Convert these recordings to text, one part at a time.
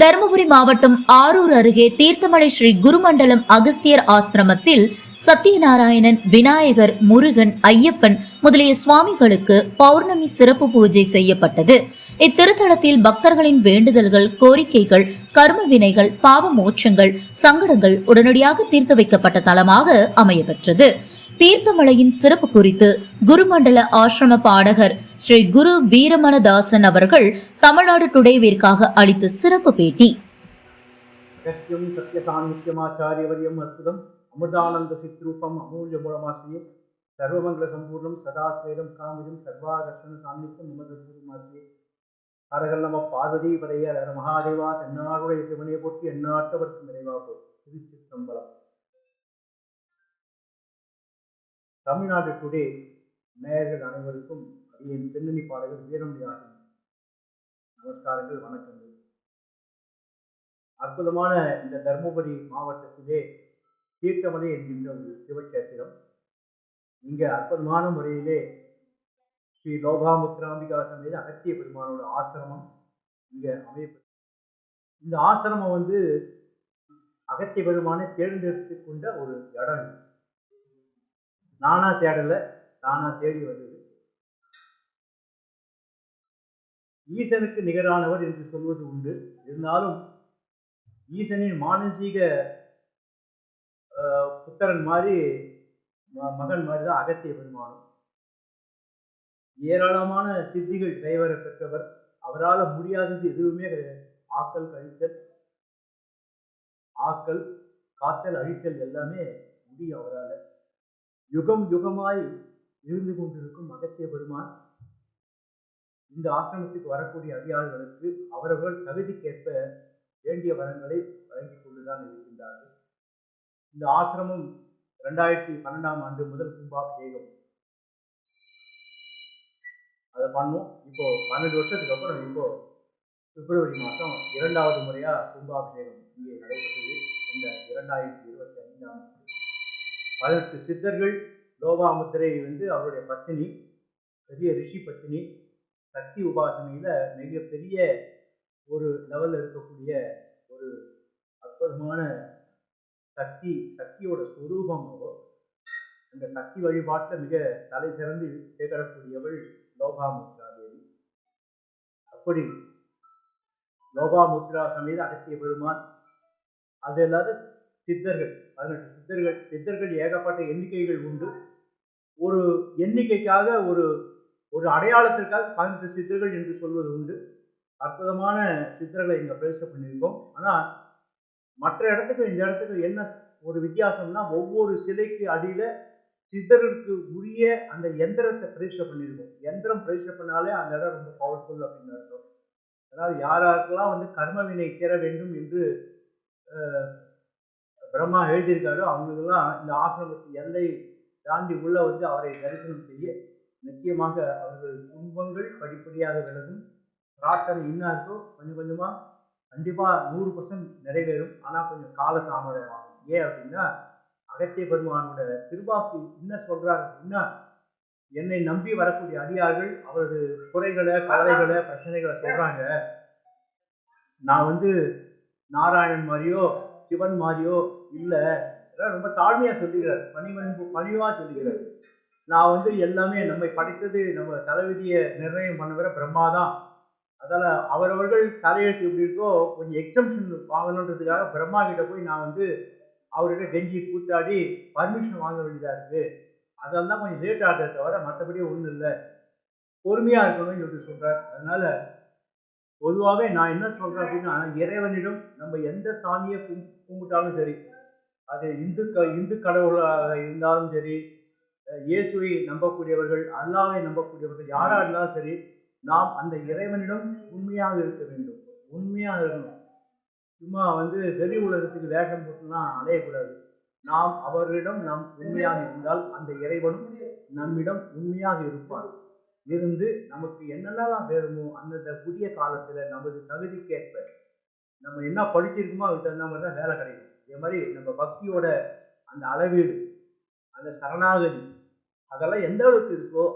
தருமபுரி மாவட்டம் ஆரூர் அருகே தீர்த்தமலை ஸ்ரீ குருமண்டலம் அகஸ்தியர் ஆசிரமத்தில் சத்யநாராயணன் விநாயகர் முருகன் ஐயப்பன் முதலிய சுவாமிகளுக்கு பௌர்ணமி சிறப்பு பூஜை செய்யப்பட்டது. இத்திருத்தலத்தில் பக்தர்களின் வேண்டுதல்கள் கோரிக்கைகள் கர்ம வினைகள் பாவ மோட்சங்கள் சங்கடங்கள் உடனடியாக தீர்த்து வைக்கப்பட்ட தலமாக அமையப்பெற்றது. தீர்த்தமலையின் சிறப்பு குறித்து குருமண்டல ஆசிரம பாடகர் ஸ்ரீ குரு வீரமணதாசன் அவர்கள் தமிழ்நாடு டுடேவிற்காக அளித்த சிறப்பு பேட்டி. சத்தியம் சத்யசாநித்யமாச்சாரியவரியம் அற்புதம் அமிர்தானந்த சித்ரூபம் அமூல்ய மூலமாசியம் சர்வமங்கல சம்பூர்ணம் சதாஸ்வேதம் காமிதம் சர்வாகர்ஷண சாநித்தியம் மமதுமாசியே அரகல் நம பார்வதி படைய மகாதேவா தென்னாருடைய சிவனை போற்றி எந்நாட்டவர்க்கு நிறைவா திருச்சிற்றம்பலம். தமிழ்நாடு டுடே நேயர்கள் அனைவருக்கும் என் பின்னணி பாடகர் வீரமணியாகும் நமஸ்காரங்கள் வணக்கங்கள். அற்புதமான இந்த தர்மபுரி மாவட்டத்திலே தீர்த்தமலை என்கின்ற ஒரு சிவக்ஷேத்திரம். இங்கே அற்புதமான முறையிலே ஸ்ரீ லோகாமுத்ராம்பிகா சமேத அகத்திய பெருமானோட ஆசிரமம் இங்கே அமையப்பட்டு இந்த ஆசிரமம் வந்து அகத்திய பெருமானை தேர்ந்தெடுத்து கொண்ட ஒரு இடம் நானா தேடல தானா தேடி வந்தது. ஈசனுக்கு நிகரானவர் என்று சொல்வது உண்டு. இருந்தாலும் ஈசனின் மானசீக புத்தரன் மாதிரி ம- மகன் மாதிரி தான் அகத்திய பெருமானும். ஏராளமான சித்திகள் டிரைவரை பெற்றவர். அவரால் முடியாதது எதுவுமே கிடையாது. ஆக்கல் கழித்தல் ஆக்கல் காத்தல் அழித்தல் எல்லாமே முடியும் அவரால். யுகம் யுகமாய் இருந்து கொண்டிருக்கும் அகத்திய பெருமான் இந்த ஆசிரமத்துக்கு வரக்கூடிய அடியார்களுக்கு அவரவர்கள் தகுதிக்கேற்ப வேண்டிய வரங்களை வழங்கிக் கொண்டுதான் இருக்கின்றார்கள். இந்த ஆசிரமம் ரெண்டாயிரத்தி பன்னெண்டாம் ஆண்டு முதல் கும்பாபிஷேகம். அதை பண்ணோம். இப்போ பன்னெண்டு வருஷத்துக்கு அப்புறம் இப்போ பிப்ரவரி மாதம் இரண்டாவது முறையாக கும்பாபிஷேகம் இங்கே நடைபெற்றது. இந்த இரண்டாயிரத்தி இருபத்தி ஐந்தாம் ஆண்டு பதினெட்டு சித்தர்கள் லோபாமுத்திரை வந்து அவருடைய பத்தினி பெரிய ரிஷி பத்தினி சக்தி உபாசனையில் மிகப்பெரிய ஒரு லெவலில் இருக்கக்கூடிய ஒரு அற்புதமான சக்தி சக்தியோட சுரூபம் அந்த சக்தி வழிபாட்டில் மிக தலை சிறந்து திகழக்கூடியவள் லோகாமுத்ரா தேவி அப்படி லோபாமுத்ரா சமேத அகத்திய பெருமான். அது இல்லாத சித்தர்கள். பதினெட்டு சித்தர்கள் சித்தர்கள் ஏகப்பட்ட எண்ணிக்கைகள் உண்டு. ஒரு எண்ணிக்கைக்காக ஒரு ஒரு அடையாளத்திற்காக பதினெட்டு சித்தர்கள் என்று சொல்வது உண்டு. அற்புதமான சித்தர்களை இங்கே பிரவேச பண்ணியிருக்கோம். ஆனால் மற்ற இடத்துக்கு இந்த இடத்துக்கு என்ன ஒரு வித்தியாசம்னா ஒவ்வொரு சிலைக்கு அடியில் சித்தர்களுக்கு உரிய அந்த எந்திரத்தை பிரதிஷ்டை பண்ணியிருக்கோம். எந்திரம் பிரதிஷ்டை பண்ணாலே அந்த இடம் ரொம்ப பவர்ஃபுல் அப்படின்னு அர்த்தம். அதாவது யார் யாருக்கெல்லாம் வந்து கர்மவினை சேர வேண்டும் என்று பிரம்மா எழுதியிருக்காரோ அவங்களுக்கெல்லாம் இந்த ஆசிரமத்து எல்லை தாண்டி உள்ள வந்து அவரை தரிசனம் செய்ய நிச்சயமாக அவர்கள் துன்பங்கள் படிப்படியாக விலகும். பிரார்த்தனை இன்னும் இருக்கோ கொஞ்சம் கொஞ்சமாக கண்டிப்பாக நூறு பர்சன்ட் நிறைவேறும். ஆனால் கொஞ்சம் கால தாமதமாகும் ஏன் அப்படின்னா அகத்திய பெருமானோட திருவாக்கு என்ன சொல்றாரு அப்படின்னா என்னை நம்பி வரக்கூடிய அடியார்கள் அவரது குறைகளை கவலைகளை பிரச்சனைகளை சொல்கிறாங்க நான் வந்து நாராயணன் மாதிரியோ சிவன் மாதிரியோ இல்லை. ரொம்ப தாழ்மையா சொல்லுகிறார் பணிவன்பு பணிவா சொல்லுகிறார் நான் வந்து எல்லாமே நம்மை படைத்தது நம்ம தலைவிதியை நிர்ணயம் பண்ணுகிற பிரம்மா தான். அதால அவரவர்கள் தலையெழுத்து எப்படி இருக்கோ கொஞ்சம் எக்ஸம்ஷன் வாங்கணுன்றதுக்காக பிரம்மா கிட்ட போய் நான் வந்து அவர்கிட்ட கெஞ்சி கூத்தாடி பர்மிஷன் வாங்க வேண்டியதா இருக்கு. அதெல்லாம் தான் கொஞ்சம் லேட் ஆகிறத தவிர மற்றபடி ஒன்றும் இல்லை. பொறுமையா இருக்கணும்னு சொல்லி சொல்றார். அதனால பொதுவாகவே நான் என்ன சொல்றேன் அப்படின்னா இறைவனிடம் நம்ம எந்த சாமியை கும் கும்பிட்டாலும் சரி அது இந்து க இந்து கடவுளாக இருந்தாலும் சரி இயேசுவை நம்பக்கூடியவர்கள் அல்லாவை நம்பக்கூடியவர்கள் யாரா இருந்தாலும் சரி நாம் அந்த இறைவனிடம் உண்மையாக இருக்க வேண்டும். உண்மையாக இருக்கணும். சும்மா வந்து வெளி உலகத்துக்கு வேஷம் போட்டுலாம் அலையக்கூடாது. நாம் அவர்களிடம் நாம் உண்மையாக இருந்தால் அந்த இறைவனும் நம்மிடம் உண்மையாக இருப்பார் இருந்து நமக்கு என்னென்னலாம் வேணுமோ அந்தந்த புதிய காலத்துல நமது தகுதிக்கேற்ப நம்ம என்ன படிச்சிருக்கோமோ அதுக்கு தகுந்த மாதிரி தான் வேலை கிடைக்கும். இதே மாதிரி நம்ம பக்தியோட அந்த அளவீடு அந்த சரணாகதி அதெல்லாம் எந்த அளவுக்கு இருக்கோ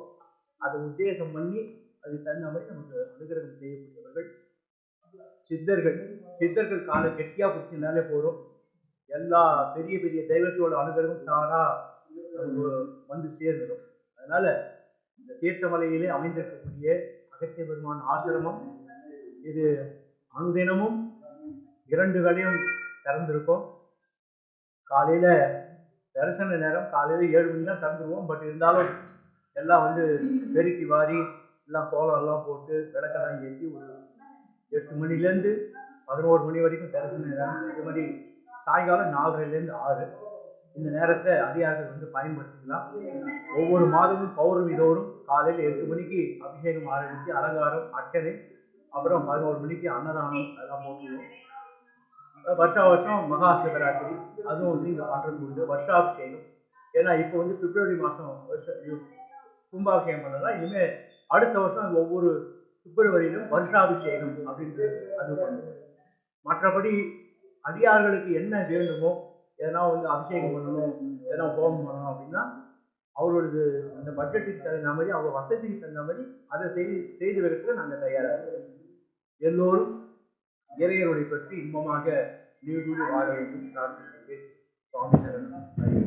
அதை உத்தேசம் பண்ணி அதுக்கு தகுந்த மாதிரி நமக்கு அனுகிரகம் செய்யக்கூடியவர்கள் சித்தர்கள். சித்தர்கள் காலை கெட்டியா பிடிச்சினாலே போதும். எல்லா பெரிய பெரிய தெய்வத்தோட அனுகிரகம் தானா வந்து சேர்ந்துடும் அதனால இந்த தீர்த்தமலையிலே அமைந்திருக்கக்கூடிய அகத்திய பெருமான் ஆசிரமம் இது அனுதினமும் இரண்டு வேலையும் திறந்திருக்கும். காலையில் தரிசன நேரம் காலையில் ஏழு மணி தான் திறந்துருவோம். பட் இருந்தாலும் எல்லாம் வந்து பெருக்கி வாரி எல்லாம் கோலம் எல்லாம் போட்டு விளக்கெல்லாம் ஏற்றி ஒரு எட்டு மணிலேருந்து பதினோரு மணி வரைக்கும் தரிசன நேரம். இது மாதிரி சாயங்காலம் நாலரைலேருந்து ஆறு. இந்த நேரத்தை அதிகாரிகள் வந்து பயன்படுத்திக்கலாம். ஒவ்வொரு மாதமும் பௌர்ணமி தோறும் காலையில் எட்டு மணிக்கு அபிஷேகம் ஆரம்பித்து அலங்காரம் அர்ச்சனை அப்புறம் பதினோரு மணிக்கு அன்னதானம் அதெல்லாம் போட்டுருவோம். வருஷா வருஷம் மகா சிவராத்திரி அதுவும் வந்து இங்கே பண்ணுறது உண்டு. வருஷாபிஷேகம். ஏன்னா இப்போ வந்து பிப்ரவரி மாதம் வருஷம் கும்பாபிஷேகம் பண்ணலாம் இனிமேல் அடுத்த வருஷம் ஒவ்வொரு பிப்ரவரியிலும் வருஷாபிஷேகம் அப்படின்றது அது பண்ணுவோம். மற்றபடி அடியார்களுக்கு என்ன வேண்டுமோ எதனா வந்து அபிஷேகம் பண்ணணும் எதனா ஹோமம் பண்ணணும் அப்படின்னா அவர்களது அந்த பட்ஜெட்டுக்கு தகுந்த மாதிரி அவங்க வசதிக்கு தகுந்த மாதிரி அதை செய்து செய்து வைக்கிறதுக்கு நாங்கள் தயாராக எல்லோரும் இறையருடைய பற்றி இன்பமாக நீடூடி வாழ வேண்டும் பிரார்த்திக்கிறேன் சுவாமி சரணம். ஹரி